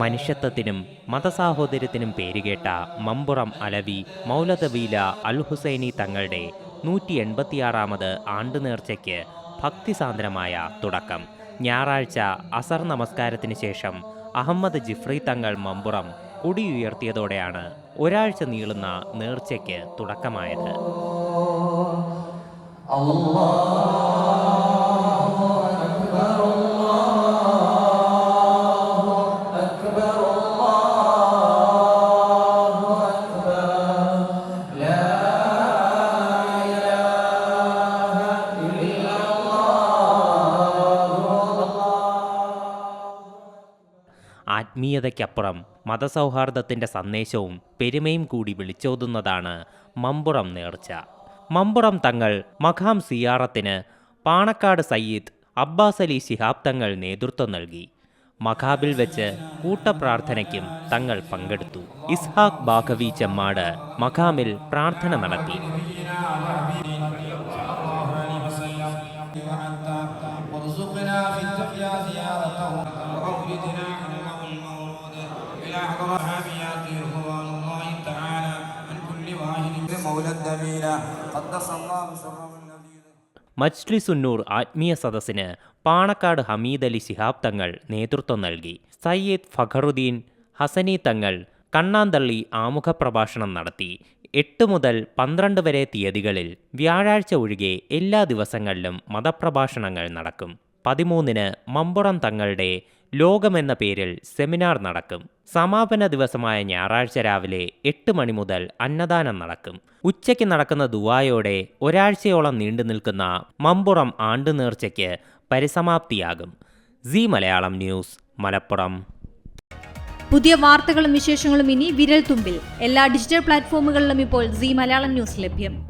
മനുഷ്യത്വത്തിനും മതസാഹോദര്യത്തിനും പേരുകേട്ട മമ്പുറം അലവി മൗലതവീല അൽ ഹുസൈനി തങ്ങളുടെ നൂറ്റി എൺപത്തിയാറാമത് ആണ്ട് നേർച്ചയ്ക്ക് ഭക്തിസാന്ദ്രമായ തുടക്കം. ഞായറാഴ്ച അസർ നമസ്കാരത്തിന് ശേഷം അഹമ്മദ് ജിഫ്രി തങ്ങൾ മമ്പുറം കൊടിയുയർത്തിയതോടെയാണ് ഒരാഴ്ച നീളുന്ന നേർച്ചയ്ക്ക് തുടക്കമായത്. ആത്മീയതയ്ക്കപ്പുറം മതസൗഹാർദ്ദത്തിന്റെ സന്ദേശവും പെരുമയും കൂടി വിളിച്ചോതുന്നതാണ് മമ്പുറം നേർച്ച മമ്പുറം തങ്ങൾ മഖാം സിയാറത്തിന് പാണക്കാട് സയ്യിദ് അബ്ബാസ് അലി ശിഹാബ് തങ്ങൾ നേതൃത്വം നൽകി മഖാബിൽ വെച്ച് കൂട്ടപ്രാർത്ഥനയ്ക്കും തങ്ങൾ പങ്കെടുത്തു ഇസ്ഹാഖ് ബാഖവി ചെമ്മാട് മഖാമിൽ പ്രാർത്ഥന നടത്തി وارزقنا في الدنيا زيارته وأوردنا മജ്ലിസുന്നൂർ ആത്മീയ സദസ്സിന് പാണക്കാട് ഹമീദ് അലി ശിഹാബ് തങ്ങൾ നേതൃത്വം നൽകി. സയ്യിദ് ഫഖറുദ്ദീൻ ഹസനി തങ്ങൾ കണ്ണാന്തള്ളി ആമുഖ പ്രഭാഷണം നടത്തി. എട്ട് മുതൽ പന്ത്രണ്ട് വരെ തീയതികളിൽ വ്യാഴാഴ്ച ഒഴികെ എല്ലാ ദിവസങ്ങളിലും മതപ്രഭാഷണങ്ങൾ നടക്കും. പതിമൂന്നിന് മമ്പുറം തങ്ങളുടെ ലോകമെന്ന പേരിൽ സെമിനാർ നടക്കും. സമാപന ദിവസമായ ഞായറാഴ്ച രാവിലെ എട്ട് മണി മുതൽ അന്നദാനം നടക്കും. ഉച്ചയ്ക്ക് നടക്കുന്ന ദുവായോടെ ഒരാഴ്ചയോളം നീണ്ടു നിൽക്കുന്ന മമ്പുറം ആണ്ടു നേർച്ചയ്ക്ക് പരിസമാപ്തിയാകും. C Malayalam news Malappuram. പുതിയ വാർത്തകളും വിശേഷങ്ങളും ഇനി വിരൽ തുമ്പിൽ എല്ലാ ഡിജിറ്റൽ പ്ലാറ്റ്ഫോമുകളിലും ഇപ്പോൾ സി മലയാളം ന്യൂസ് ലഭ്യം.